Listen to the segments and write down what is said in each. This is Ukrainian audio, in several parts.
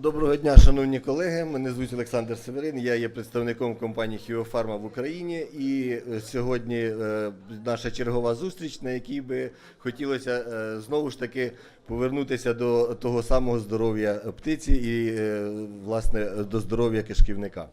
Доброго дня, шановні колеги. Мене звуть Олександр Северин. Я є представником компанії Хіофарма в Україні. І е, сьогодні е, наша чергова зустріч, на якій би хотілося е, знову ж таки повернутися до того самого здоров'я птиці і власне до здоров'я кишківника.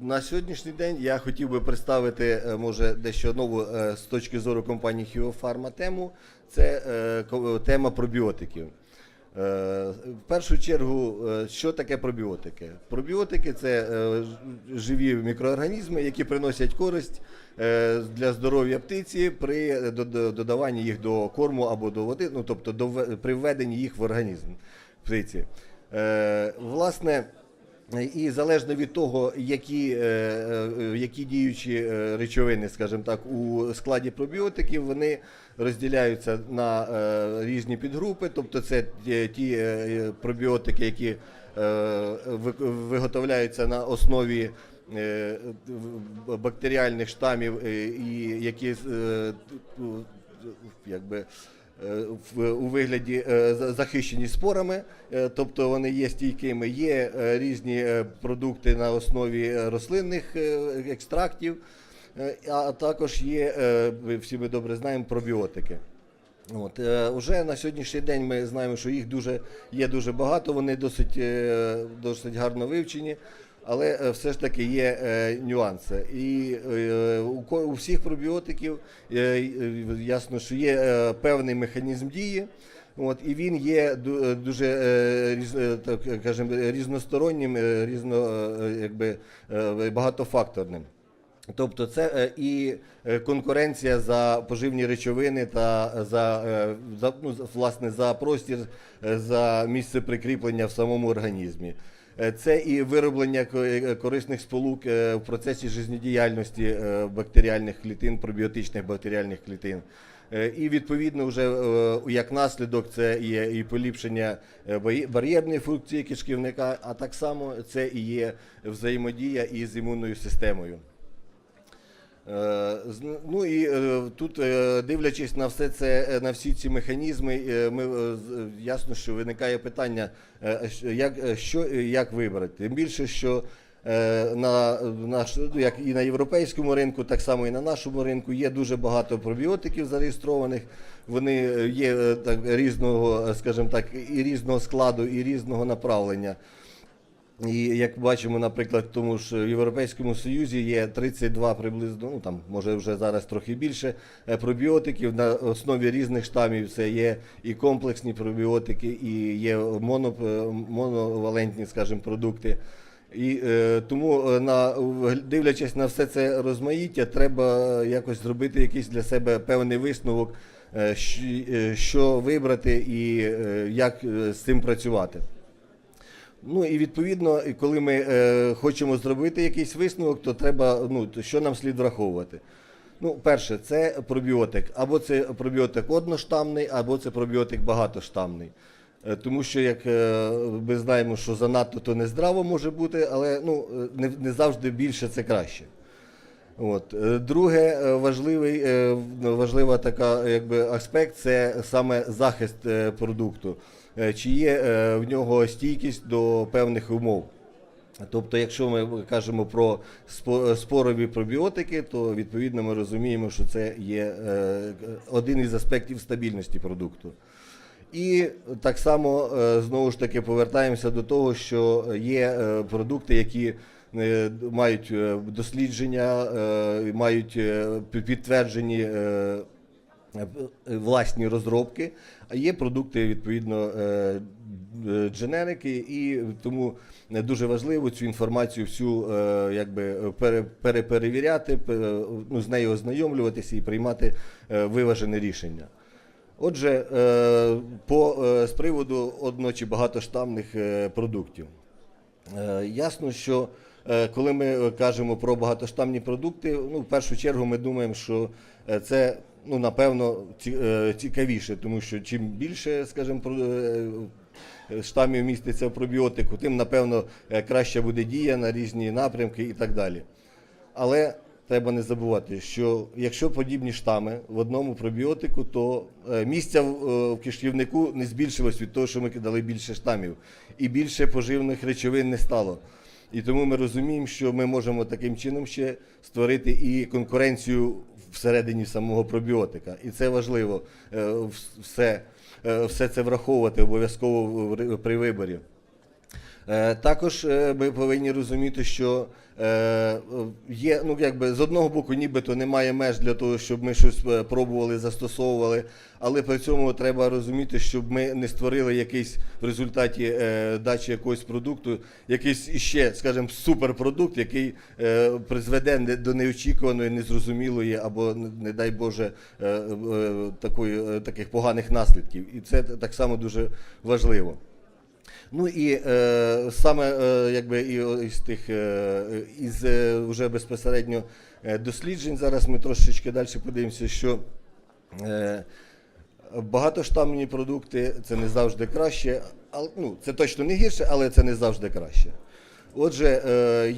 На сьогоднішній день я хотів би представити може дещо нову з точки зору компанії Хіофарма тему. Це тема пробіотиків. Е, В першу чергу, е, що таке пробіотики? Пробіотики це е, живі мікроорганізми, які приносять користь для здоров'я птиці при до- до- додаванні їх до корму або до води, ну тобто до при введенні їх в організм птиці. Власне. І залежно від того, які, е, е, які діючі е, речовини, скажімо так, у складі пробіотиків, вони розділяються на різні підгрупи, тобто це ті- пробіотики, які виготовляються на основі бактеріальних штамів, і які якби у вигляді е, захищені спорами, е, тобто вони є стійкими. Є е, різні е, продукти на основі е, рослинних е, екстрактів, е, а також є, е, всі ми добре знаємо, пробіотики. От, е, уже на сьогоднішній день ми знаємо, що їх дуже, є дуже багато, вони досить, е, досить гарно вивчені, але е, все ж таки є е, нюанси. І е, у, всіх пробіотиків ясно, що є певний механізм дії. От, і він є дуже так, кажемо, різностороннім, різно, якби, багатофакторним. Тобто це і конкуренція за поживні речовини та за, за ну, власне за простір, за місце прикріплення в самому організмі. Е, Це і вироблення е, корисних сполук е, в процесі життєдіяльності бактеріальних клітин, пробіотичних бактеріальних клітин. І відповідно, вже як наслідок це є і поліпшення бар'єрної функції кишківника, а так само це і є взаємодія із імунною системою. Е, Ну і е, тут, е, дивлячись на все це, на всі ці механізми, ми ясно, що виникає питання, як, що, як вибрати. Тим більше, що на наш, як і на європейському ринку, так само і на нашому ринку є дуже багато пробіотиків зареєстрованих. Вони є так, різного, скажімо так, і різного складу, і різного направлення. І як бачимо, наприклад, в тому ж Європейському Союзі є 32 приблизно, ну там може вже зараз трохи більше е, пробіотиків на основі різних штамів. Це є і комплексні пробіотики, і є моно, е, моновалентні, скажімо, продукти. І е, тому е, на дивлячись на все це розмаїття, треба якось зробити якийсь для себе певний висновок, що вибрати і як з цим працювати. Ну і відповідно, коли ми е, хочемо зробити якийсь висновок, то треба, ну, що нам слід враховувати? Ну, перше, це пробіотик. Або це пробіотик одноштамний, або це пробіотик багатоштамний. Е, Тому що, як е, ми знаємо, що занадто то не здраво може бути, але ну, е, не, не завжди більше це краще. От. Друге, важливий, важлива така якби, аспект це саме захист продукту. Е, Чи є е, в нього стійкість до певних умов. Тобто, якщо ми кажемо про спорові пробіотики, то відповідно ми розуміємо, що це є е, один із аспектів стабільності продукту. І так само е, знову ж таки повертаємося до того, що є е, продукти, які е, мають е, дослідження, е, мають е, підтверджені е, е, власні розробки, а є продукти відповідно е, е, дженерики, і тому дуже важливо цю інформацію всю е, якби переперевіряти, ну, з нею ознайомлюватися і приймати е, виважене рішення. Отже, е, по, е, з приводу одно чи багатоштамних е, продуктів. Е, Ясно, що е, коли ми е, кажемо про багатоштамні продукти, ну, в першу чергу ми думаємо, що е, це ну, напевно е, цікавіше, тому що чим більше, скажімо, е, штамів міститься в пробіотику, тим, напевно, е, краща буде дія на різні напрямки і так далі. Але треба не забувати, що якщо подібні штами в одному пробіотику, то місця в, кишківнику не збільшилось від того, що ми дали більше штамів, і більше поживних речовин не стало. І тому ми розуміємо, що ми можемо таким чином ще створити і конкуренцію всередині самого пробіотика. І це важливо е, все, е, все це враховувати обов'язково при виборі. Е, Також е, ми повинні розуміти, що е, є, ну якби з одного боку, нібито немає меж для того, щоб ми щось пробували, застосовували, але при цьому треба розуміти, щоб ми не створили якийсь в результаті дачі якогось продукту, якийсь іще, скажімо, суперпродукт, який призведе до неочікуваної, незрозумілої або, не- дай Боже, такої, таких поганих наслідків. І це так само дуже важливо. Ну і е, саме е, якби і тих е, із е, вже безпосередньо е, досліджень. Зараз ми трошечки далі подивимося, що е, багатоштамні продукти це не завжди краще. але ну, це точно не гірше, але це не завжди краще. Отже,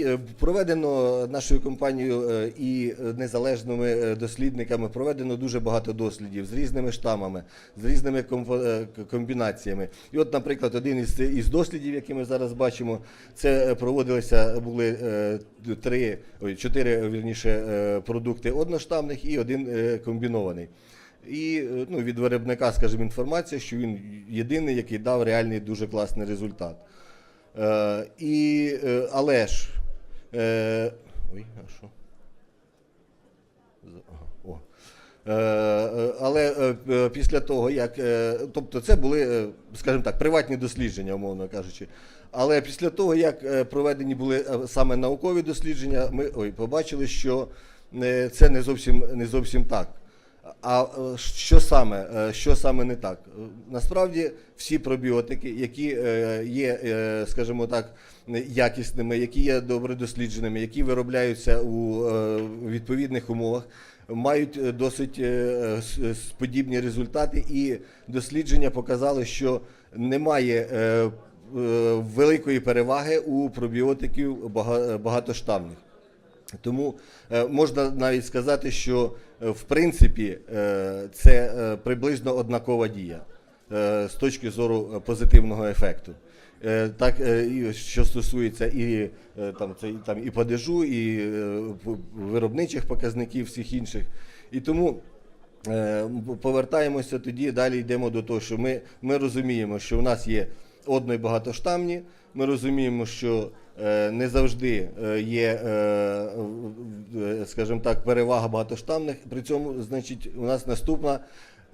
е, проведено нашою компанією е, і незалежними е, дослідниками проведено дуже багато дослідів з різними штамами, з різними е, комбінаціями. І от, наприклад, один із, із дослідів, які ми зараз бачимо, це е, проводилися були е, три, ой, чотири вірніше е, продукти одноштамних і один е, комбінований. І е, ну, від виробника, скажімо, інформація, що він єдиний, який дав реальний дуже класний результат. Е, і, е, але ж, е, ой, а що? Але після того, як, тобто це були, скажімо так, приватні дослідження, умовно кажучи. Але після того, як проведені були саме наукові дослідження, ми ой, побачили, що це не зовсім, не зовсім так. А е, що саме, е, що саме не так? Е, Насправді всі пробіотики, які є, скажімо так, якісними, які є добре дослідженими, які виробляються у відповідних умовах, мають досить подібні результати, і дослідження показали, що немає великої переваги у пробіотиків бага- багатоштамних. Тому е, можна навіть сказати, що е, в принципі е, це приблизно однакова дія з точки зору позитивного ефекту. Так, що стосується і там це там і падежу, і виробничих показників всіх інших. І тому повертаємося тоді, далі йдемо до того, що ми, ми розуміємо, що в нас є одно і багатоштамні, ми розуміємо, що не завжди е, є, е, скажімо так, перевага багатоштамних. При цьому, значить, у нас наступна.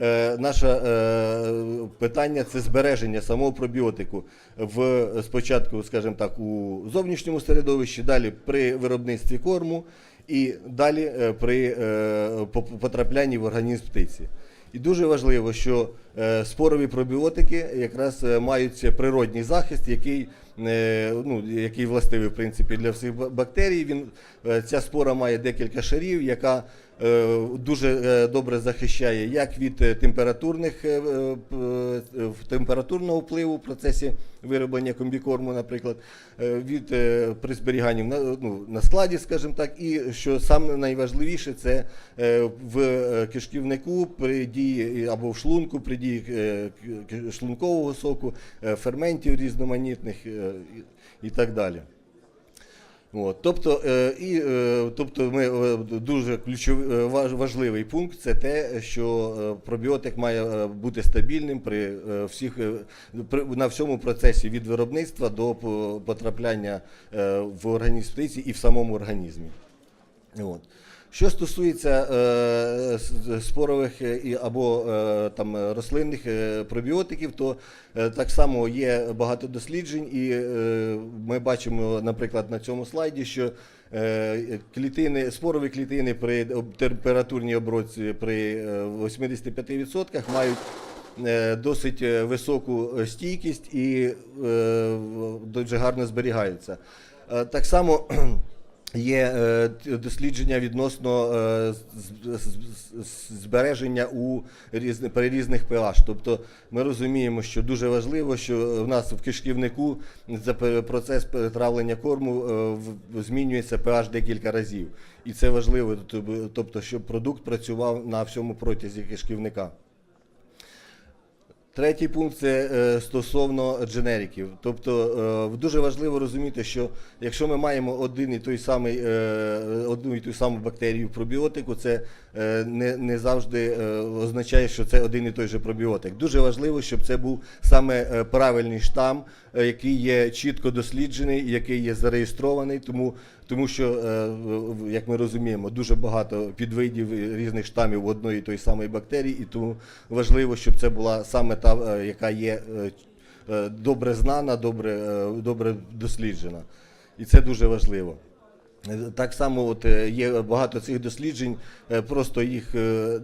е, Наше е, питання це збереження самого пробіотику в спочатку, скажімо так, у зовнішньому середовищі, далі при виробництві корму і далі е, при е, потраплянні в організм птиці. І дуже важливо, що е, спорові пробіотики якраз е, мають природній захист, який, е, ну, який властивий в принципі для всіх бактерій. Він, е, ця спора має декілька шарів, яка е, дуже е, добре захищає як від е, температурних е, е, е, температурного впливу в процесі вироблення комбікорму, наприклад, е, від е, при зберіганні ну, на складі, скажімо так, і що саме найважливіше, це е, в е, кишківнику при дії або в шлунку при дії е, шлункового соку, е, ферментів різноманітних е, і так далі. От, тобто, е, і, е, тобто ми, е, дуже ключовий важ- важливий пункт це те, що пробіотик має бути стабільним при всіх при, на всьому процесі від виробництва до по- потрапляння в організм птиці і в самому організмі. От. Що стосується е, спорових е, і- або е, там рослинних е, пробіотиків, то е, так само є багато досліджень, і е, ми бачимо, наприклад, на цьому слайді, що е, клітини, спорові клітини при температурній обробці при е, 85% мають е, досить е, високу стійкість і е, дуже гарно зберігаються. Так само Є е, дослідження відносно е, збереження у різних pH. Тобто ми розуміємо, що дуже важливо, що в нас в кишківнику за процес перетравлення корму е, в- змінюється pH декілька разів. І це важливо, тоб- тобто, щоб продукт працював на всьому протязі кишківника. Третій пункт це е, стосовно дженериків. Тобто е, дуже важливо розуміти, що якщо ми маємо один і той самий, е, одну і ту саму бактерію пробіотику, це не, не завжди означає, що це один і той же пробіотик. Дуже важливо, щоб це був саме правильний штам, який є чітко досліджений, який є зареєстрований, тому, тому що, е, як ми розуміємо, дуже багато підвидів різних штамів в одної тої самої бактерії, і тому важливо, щоб це була саме та, е, яка є е, добре знана, добре, добре досліджена. І це дуже важливо. Так само от, є багато цих досліджень, просто їх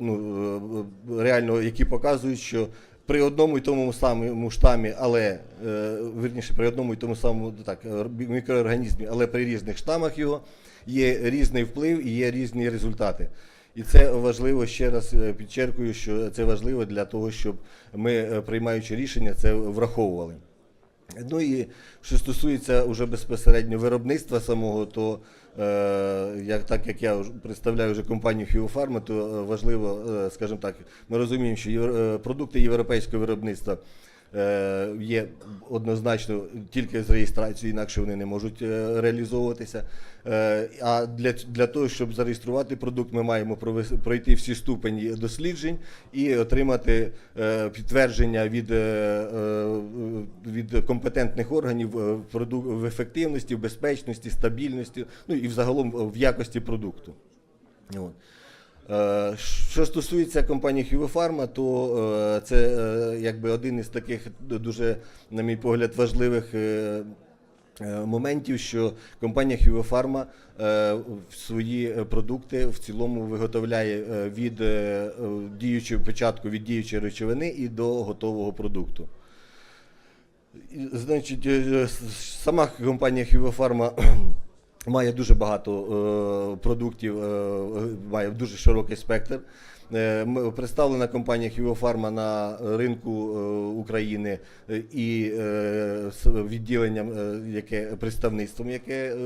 ну, реально, які показують, що при одному і тому самому штамі, але е, верніше, при одному і тому самому так, е, мікроорганізмі, але при різних штамах його є різний вплив і є різні результати. І це важливо ще раз е, підчеркую, що це важливо для того, щоб ми, приймаючи рішення, це враховували. Ну і що стосується уже безпосередньо виробництва самого, то як, так як я представляю вже компанію Фіофарма, то е, важливо, е, скажімо так, ми розуміємо, що е, продукти європейського виробництва е, є однозначно тільки з реєстрацією, інакше вони не можуть е, реалізовуватися. Е, А для, для того, щоб зареєструвати продукт, ми маємо пройти всі ступені досліджень і отримати е, підтвердження від, е, від компетентних органів в ефективності, в безпечності, стабільності, ну і взагалом в якості продукту. От. Що стосується компанії Хювефарма, то це якби один із таких дуже, на мій погляд, важливих моментів, що компанія Хювефарма в свої е, продукти в цілому виготовляє е, від е, е, діючого початку від діючої речовини і до готового продукту. Значить, е, сама компанія Хювефарма має дуже багато е, продуктів, е, має дуже широкий спектр. Е, Представлена компанія Хіофарма на ринку е, України е, і з відділенням, яке представництвом, яке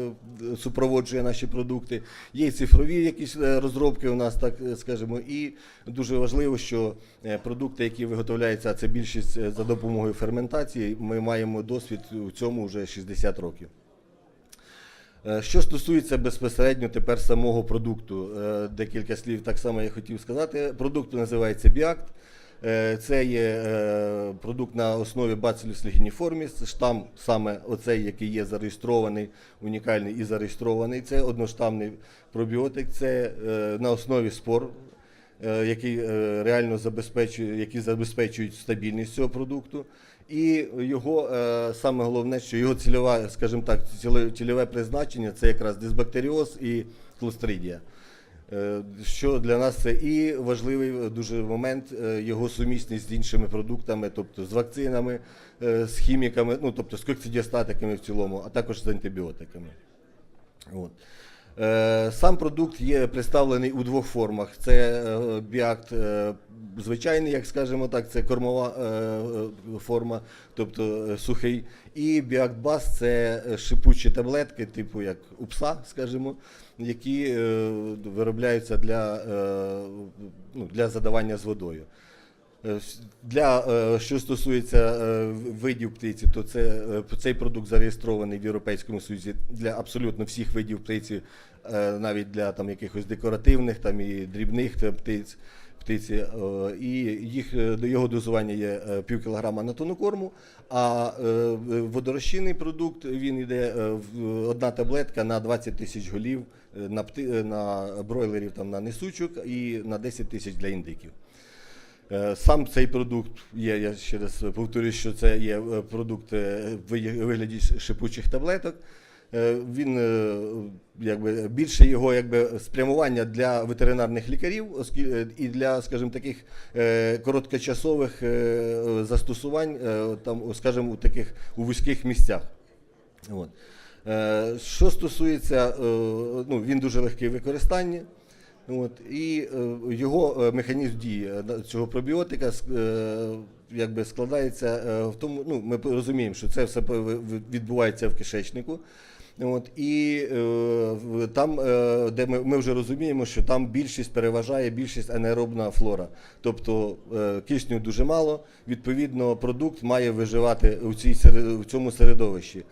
супроводжує наші продукти. Є цифрові якісь розробки у нас, так скажемо, і дуже важливо, що продукти, які виготовляються, а це більшість за допомогою ферментації, ми маємо досвід у цьому вже 60 років. Е, Що стосується безпосередньо тепер самого продукту, е, декілька слів так само я хотів сказати. Продукт називається Біакт. Е, Це є продукт на основі Bacillus ligniformis, штам саме оцей, який є зареєстрований, унікальний і зареєстрований. Це одноштамний пробіотик, це на основі спор, який реально забезпечує, які забезпечують стабільність цього продукту. І його е, саме головне, що його цільова, скажімо так, цільове призначення це якраз дисбактеріоз і клостридія. Е, Що для нас це і важливий дуже момент е, його сумісність з іншими продуктами, тобто з вакцинами, е, з хіміками, ну тобто з коксидіостатиками в цілому, а також з антибіотиками. От. Е, Сам продукт є представлений у двох формах. Це е, біакт е, звичайний, як скажемо так, це кормова форма, тобто сухий. І біакт бас це шипучі таблетки, типу як у пса, скажімо, які виробляються для, ну, для задавання з водою. Е, Для е, що стосується е, видів птиці, то це цей продукт зареєстрований в Європейському Союзі для абсолютно всіх видів птиці, навіть для там якихось декоративних там і дрібних птиць. Птиці, і їх до його дозування є пів кілограма на тонну корму. А водорозчинний продукт він йде в одна таблетка на 20 тисяч голів на пти, на бройлерів там на несучок і на 10 тисяч для індиків. Е, Сам цей продукт є, я ще раз повторюю, що це є е, продукт е, в вигляді- шипучих таблеток. Він якби більше його якби спрямування для ветеринарних лікарів, і для, скажімо, таких короткочасових застосувань, там, скажімо, у таких у вузьких місцях. От. Що стосується, ну, він дуже легкий в використанні. От, і е, його е, механізм дії е, цього пробіотика якби складається в тому, ну, ми розуміємо, що це все відбувається в кишечнику. От, і е, там, е, де ми, ми вже розуміємо, що там більшість переважає більшість анаеробна флора. Тобто е, кисню дуже мало, відповідно, продукт має виживати у, цій, в цьому середовищі.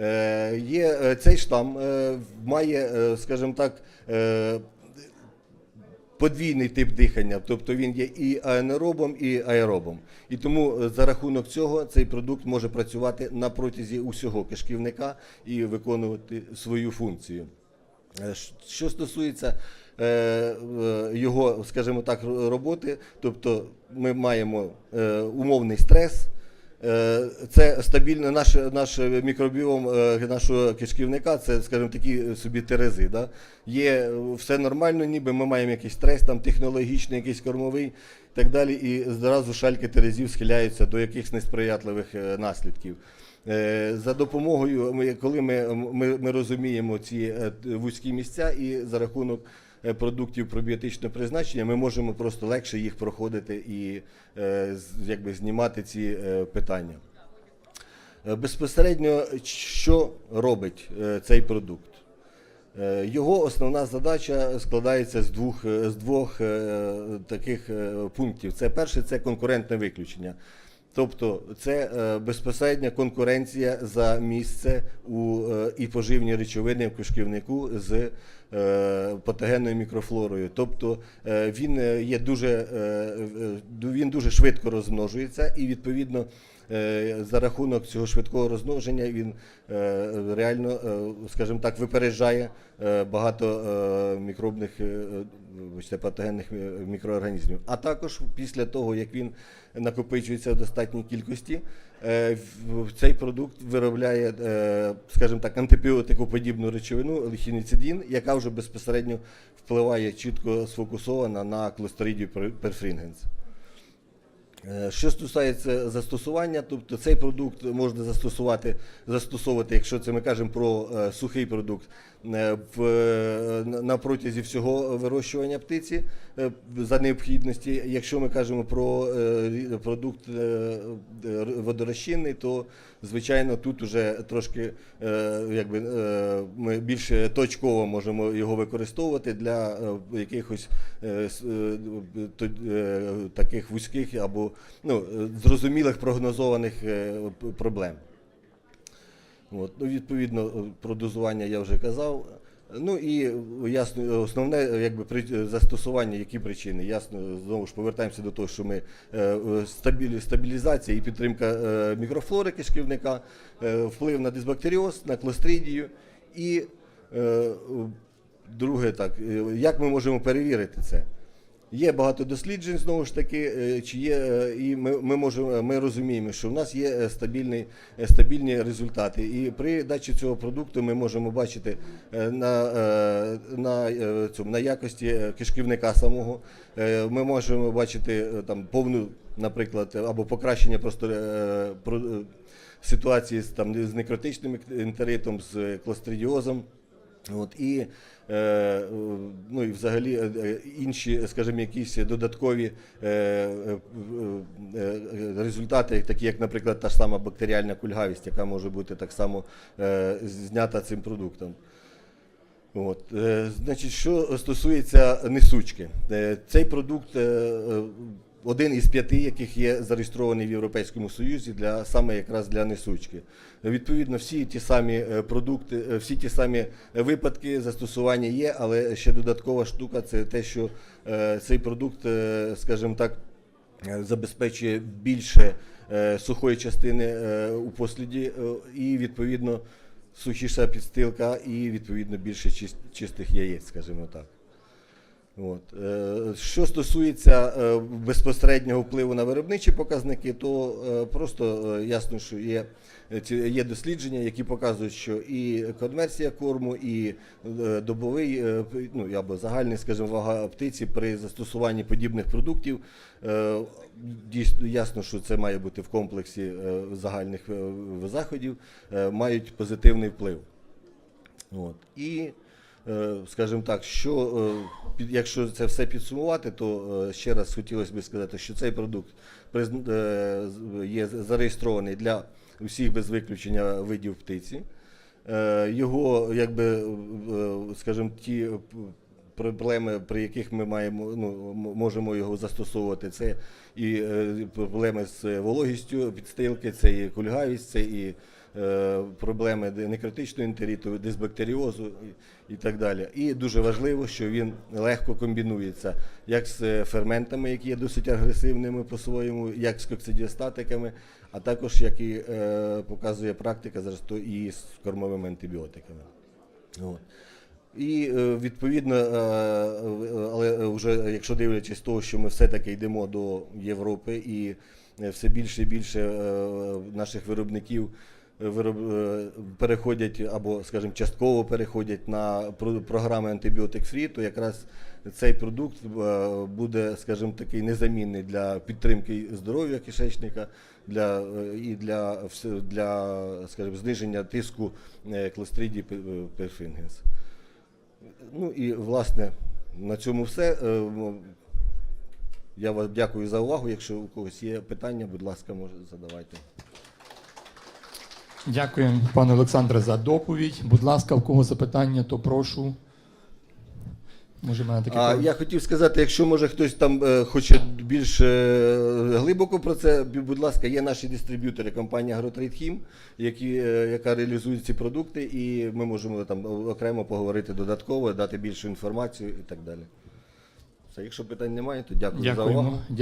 Е, є, цей штам е, має, скажімо так, е, подвійний тип дихання, тобто він є і аенеробом, і аеробом. І тому е, за рахунок цього цей продукт може працювати на протязі усього кишківника і виконувати свою функцію. Е, Що стосується е, його, скажімо так, роботи, тобто ми маємо умовний стрес. Е, Це стабільно наш, наш мікробіом е, нашого кишківника, це, скажімо, такі собі терези. Да? Є все нормально, ніби ми маємо якийсь стрес, там технологічний, якийсь кормовий і так далі, і зразу шальки терезів схиляються до якихось несприятливих е, наслідків. За допомогою, коли ми, ми, ми розуміємо ці вузькі місця і за рахунок продуктів пробіотичного призначення, ми можемо просто легше їх проходити і е, якби, знімати ці е, питання. Е, Безпосередньо, що робить е, цей продукт? Е, Його основна задача складається з двох, е, з двох е, таких е, пунктів. Це перше це конкурентне виключення. Тобто це е, безпосередня конкуренція за місце у, е, і поживні речовини в кишківнику з е, патогенною мікрофлорою. Тобто е, він е, є дуже, е, е, він дуже швидко розмножується і відповідно е, за рахунок цього швидкого розмноження він е, реально, е, скажімо так, випереджає е, багато е, мікробних, е, патогенних е, мікроорганізмів. А також після того, як він накопичується в достатній кількості, е, цей продукт виробляє, е, скажімо так, антибіотикоподібну речовину ліхініцидін, яка вже безпосередньо впливає чітко сфокусована на клостридію перфрінгенс. Е, Що стосується застосування, тобто цей продукт можна застосувати, застосовувати, якщо це ми кажемо про е, сухий продукт, в, е, на- протязі всього вирощування птиці е, за необхідності. Якщо ми кажемо про е, продукт е, е, водорозчинний, то звичайно тут вже трошки е, якби, е, ми більш точково можемо його використовувати для е, якихось е, е, е, таких вузьких або ну, е, зрозумілих прогнозованих е, проблем. От, ну, відповідно, е, про дозування я вже казав. Ну і ясно, основне якби при- застосування, які причини. Ясно, знову ж повертаємося до того, що ми е, стабілі- стабілізація і підтримка е, мікрофлори кишківника, вплив на дисбактеріоз, на клостридію. І друге, так, як ми можемо перевірити це? Є багато досліджень знову ж таки, е, чи є, е, і ми, ми можемо, ми розуміємо, що в нас є е, стабільний, е, стабільні результати. І при дачі цього продукту ми можемо бачити на, на, цьому, на якості кишківника самого. Ми можемо бачити там повну, наприклад, або покращення просто про- ситуації з там з некротичним ентеритом, з клостридіозом. От, і, е, ну, і взагалі е, е, інші, скажімо, якісь додаткові результати, такі як, наприклад, та ж сама бактеріальна кульгавість, яка може бути так само знята цим продуктом. От, значить, що стосується несучки, цей продукт один із п'яти, яких є зареєстрований в Європейському Союзі для саме якраз для несучки. Відповідно, всі ті самі е, продукти, е, всі ті самі випадки застосування є, але ще додаткова штука це те, що е, цей продукт, е, скажімо так, е, забезпечує більше е, сухої частини е, у посліді е, і відповідно сухіша підстилка і відповідно більше чистих яєць, скажімо так. От. Е, Що стосується е, безпосереднього впливу на виробничі показники, то е, просто ясно, що є, є дослідження, які показують, що і конверсія корму, і добовий ну, або загальний, скажімо, вага птиці при застосуванні подібних продуктів. Дійсно ясно, що це має бути в комплексі загальних заходів, мають позитивний вплив. От. І, скажімо так, що, е, якщо це все підсумувати, то е, ще раз хотілося б сказати, що цей продукт е, є зареєстрований для усіх без виключення видів птиці. Е, Його, якби, е, скажімо, ті е, проблеми, при яких ми маємо, ну, можемо його застосовувати, це і е, проблеми з вологістю підстилки, це і кульгавість, це і е, проблеми де- некритичного інтеріту, дисбактеріозу і, так далі. І дуже важливо, що він легко комбінується як з е, ферментами, які є досить агресивними по-своєму, як з коксидіостатиками, а також, як і е, показує практика, то і з кормовими антибіотиками. От. І е, відповідно, е, е, але вже якщо дивлячись того, що ми все-таки йдемо до Європи і е, все більше і більше е, наших виробників е, вироб- е, переходять або, скажімо, частково переходять на про- програми антибіотик фрі, то якраз цей продукт е, буде, скажімо, такий незамінний для підтримки здоров'я кишечника, для е, і для, для скажімо, зниження тиску е, кластридії перфінгенс. Ну і власне на цьому все. Е, Я вас дякую за увагу. Якщо у когось є питання, будь ласка, може задавайте. Дякую, пане Олександре, за доповідь. Будь ласка, в кого запитання, то прошу. Може, мене таке. А я хотів сказати, якщо може хтось там е, хоче більш е, глибоко про це, будь ласка, є наші дистриб'ютори, компанія Агротрейдхім, які, е, яка реалізує ці продукти, і ми можемо там окремо поговорити додатково, дати більшу інформацію і так далі. Все, якщо питань немає, то дякую за увагу. Дякую.